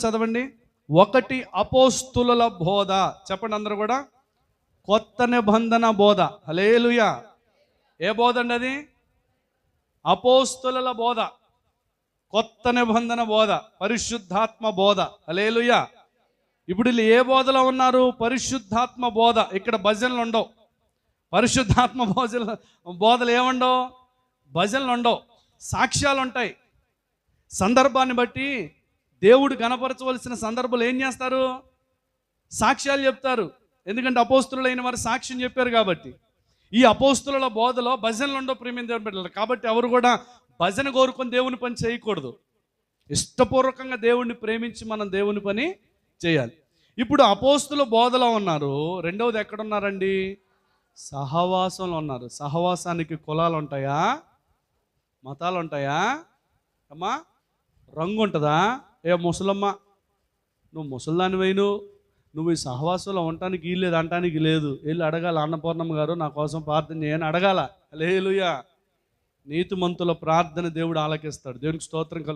చదవండి. ఒకటి అపోస్తుల బోధ. చెప్పండి అందరూ కూడా. కొత్త నిబంధన బోధ. హలేలుయా ఏ బోధ అండి అది? అపోస్తుల బోధ. కొత్త నిబంధన బోధ. పరిశుద్ధాత్మ బోధ. హలేలుయా ఇప్పుడు వీళ్ళు ఏ బోధలో ఉన్నారు? పరిశుద్ధాత్మ బోధ. ఇక్కడ భజనలు ఉండవు. పరిశుద్ధాత్మ బోధలు బోధలు ఏముండవు? భజనలు ఉండవు. సాక్ష్యాలు ఉంటాయి. సందర్భాన్ని బట్టి దేవుడు కనపరచవలసిన సందర్భాలు ఏం చేస్తారు? సాక్ష్యాలు చెప్తారు. ఎందుకంటే అపోస్తులైన వారు సాక్ష్యం చెప్పారు కాబట్టి. ఈ అపోస్తుల బోధలో భజనలు ఉండవు ప్రేమిని దేవుని బిడ్డలు. కాబట్టి ఎవరు కూడా భజన కోరుకొని దేవుని పని చేయకూడదు. ఇష్టపూర్వకంగా దేవుణ్ణి ప్రేమించి మనం దేవుని పని చేయాలి. ఇప్పుడు అపోస్తుల బోధలో ఉన్నారు. రెండవది ఎక్కడున్నారండి? సహవాసంలో ఉన్నారు. సహవాసానికి కులాలు ఉంటాయా? మతాలు ఉంటాయా? అమ్మా రంగు ఉంటుందా? ఏ ముసలమ్మ నువ్వు ముసల్దాని వేయను నువ్వు ఈ సహవాసంలో ఉండటానికి లేదు అనటానికి లేదు. వెళ్ళి అడగాల అన్నపూర్ణమ్మ గారు నా కోసం ప్రార్థన చేయని అడగాల. లేలుయా నీతిమంతుల ప్రార్థన దేవుడు ఆలకిస్తాడు. దేవునికి స్తోత్రం కలుగు